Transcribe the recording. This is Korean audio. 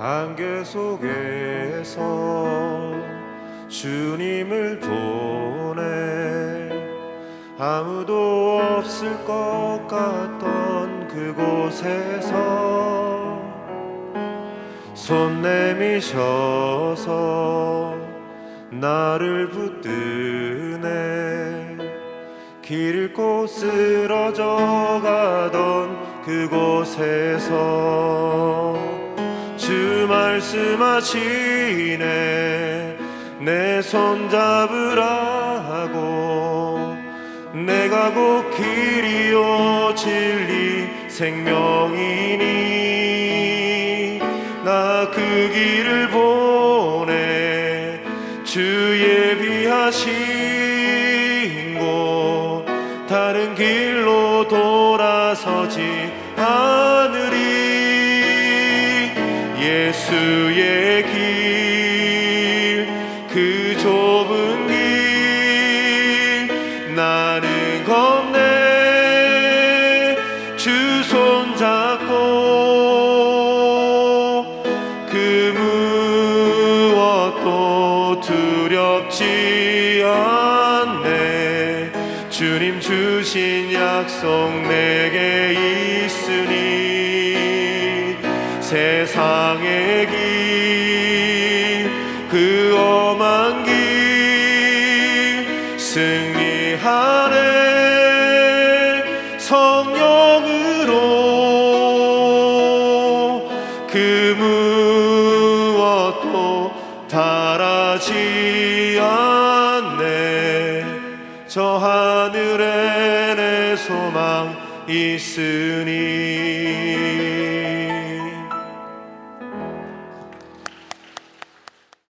안개 속에서 주님을 보내 아무도 없을 것 같던 그곳에서 손 내미셔서 나를 붙드네. 길 잃고 쓰러져 가던 그곳에서 주 말씀하시네. 내 손 잡으라고 내가 곧 길이요 진리 생명이니 나그 길을 보내 주 예비하신 곳 다른 길로 돌아서지 않으리. 예수의 길 그 좁은 길 나는 두렵지 않네. 주님 주신 약속 내게 있으니 세상의 길그 엄한 길 승리하네. 성령으로 그 무엇도 바라지 않네. 저 하늘에 내 소망 있으니